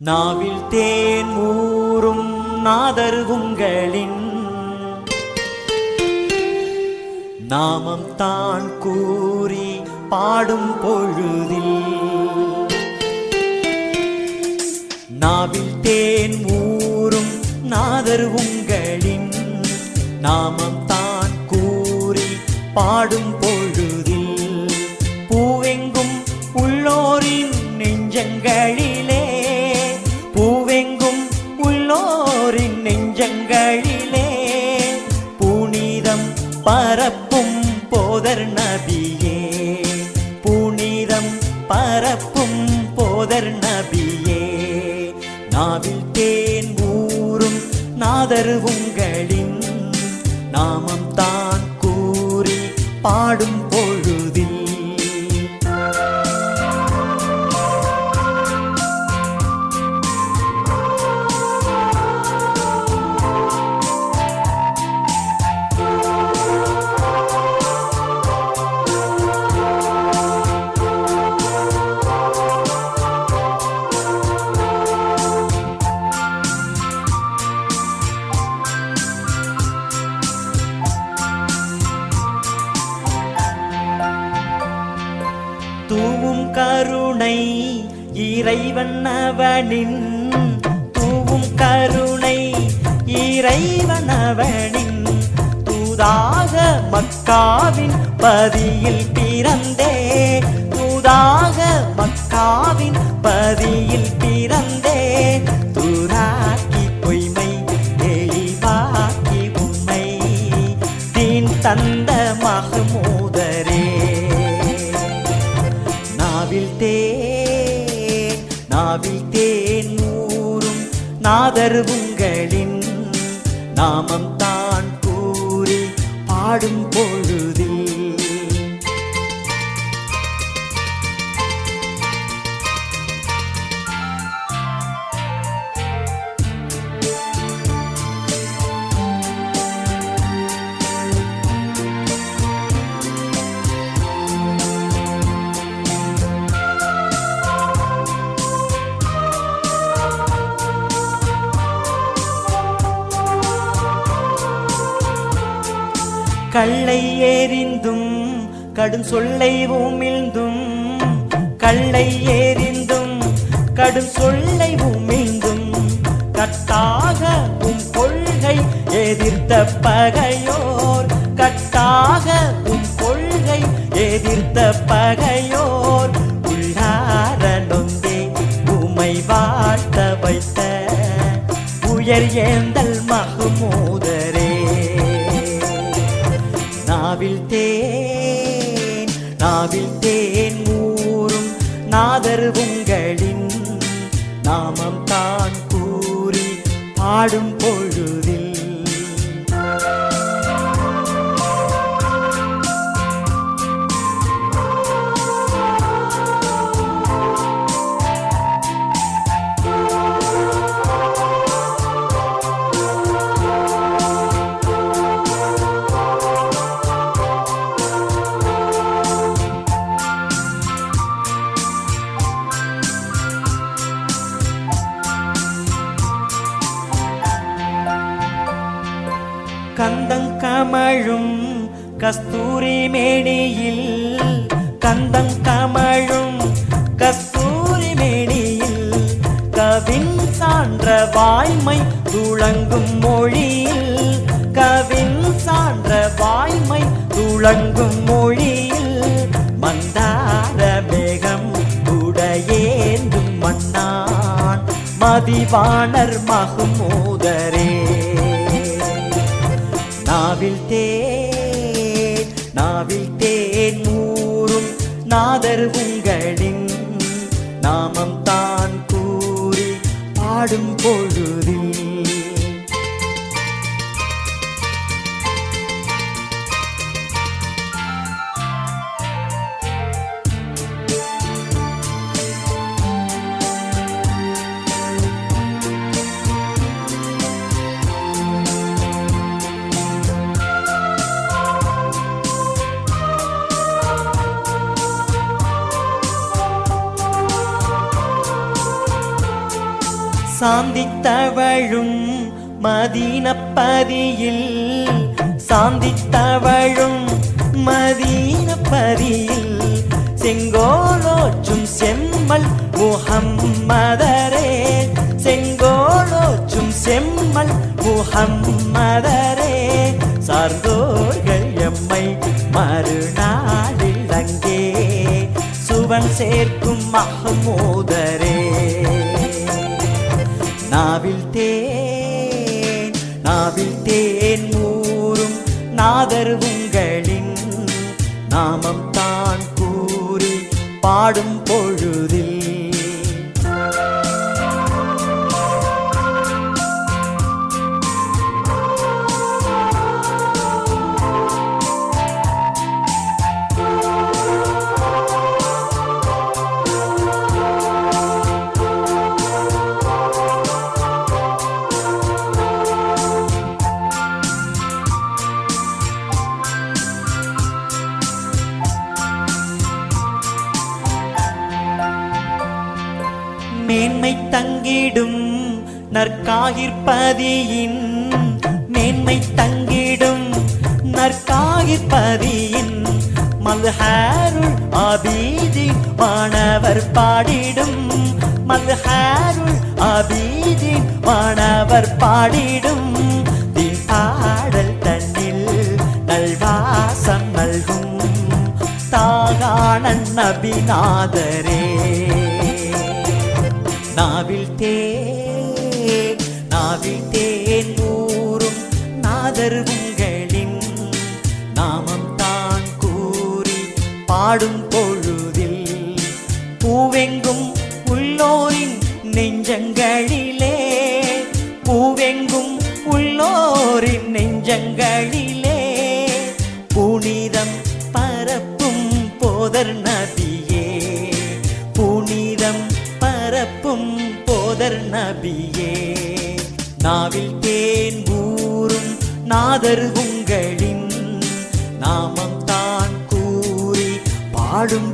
நாவில் தேன் ஊறும் நாதர் உங்களின் நாமம் தான் கூறி பாடும் பொழுதில் நாவில் தேன் ஊறும் நாதர் உங்களின் நாமம் தான் கூறி பாடும் பொழுதில் பூவெங்கும் உள்ளோரின் நெஞ்சங்களில் பரப்பும் போதர் நபியே. நாவில் தேன் ஊரும் நாதர் உங்களின் நாமம் தான் கூறி பாடும் இறைவன் அவனின் தூவும் கருணை இறைவன் அவனின் தூதாக மக்காவின் பதியில் பிறந்தே தூதாக மக்காவின் பதியில் பிறந்தே. தூராக்கி பொய்மை தெளிவாக்கி உண்மை. தீன் தந்த மகமோ நாதர் உங்களின் நாமம் தான் கூறி பாடும் போ கள்ளை ஏறிந்தும் கடும் சொல்லை உமிழ்ந்தும் கள்ளை ஏறிந்தும் கடும் சொல்லை உமிழ்ந்தும் கட்டாக உம் கொள்கை எதிர்த்த பகையோர் கட்டாக உம் கொள்கை எதிர்த்த பகையோர் உள்ளார நொந்தே உமை வாழ்த்த வைத்த உயர் ஏந்தல் மகுமோதரே. நாவில் தேன் நாவில் தேன் ஊறும் நாதர் உங்களின் நாமம் தான் கூறி பாடும் பொழுது கந்தங் கமழும் கஸ்தூரி மேனியில். கந்தங்கமழும் கஸ்தூரி மேனியில். கவின் சான்ற வாய்மை துளங்கும் மொழியில். கவின் சான்ற வாய்மை துளங்கும் மொழியில். மந்தார மேகம் உடையேந்தும் மன்னான். மதிவாணர் மகுமோதரே. நாவில் தேன் நாவில் தேன் ஊறும் நாதர் உங்களின் நாமம் தான் கூறி பாடும் பொழுது சாந்தித்தவழும் மதீனப்பதியில் சாந்தித்தவழும் மதீனப்பதியில் செங்கோலோச்சும் செம்மல் முஹம்மதரே செங்கோலோச்சும் செம்மல் முஹம்மதரே. சார்ந்தோர்கள் எம்மை மறுநாளில் அங்கே சுவன் சேர்க்கும் மஹமூதரே. நாவில் தேன் நாவில் தேன் ஊரும் நாதர் உங்களின் நாமம் தான் கூறி பாடும் மேன்மை தங்கிடும் நற்காகிற்பதியின் மேன்மை தங்கிடும் நற்காகிற்பதியின் மல்ஹாருள் அபீதி வானவர் பாடிடும் மல்ஹாருள் அபீதி வானவர் பாடிடும் பாடல் தன்னில் நல்வாசம் நல்கும் தாகானன் நபிநாதரே நாவில் தேன் நாவில் தேன் ஊறும் நாதர் உங்களின் நாமம் தான் கூறி பாடும் பொழுதில் பூவெங்கும் உள்ளோரின் நெஞ்சங்களிலே பூவெங்கும் உள்ளோரின் நெஞ்சங்களிலே புனிதம் பரப்பும் போதர் நபியே நாதர் நபியே நாவில் தேன் கூறும் நாதர் உங்களின் நாமம் தான் கூறி பாடும்